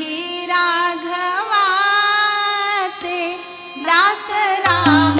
राघवाचे दासरा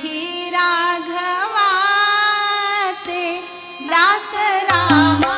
राघवाचे Das रामाचे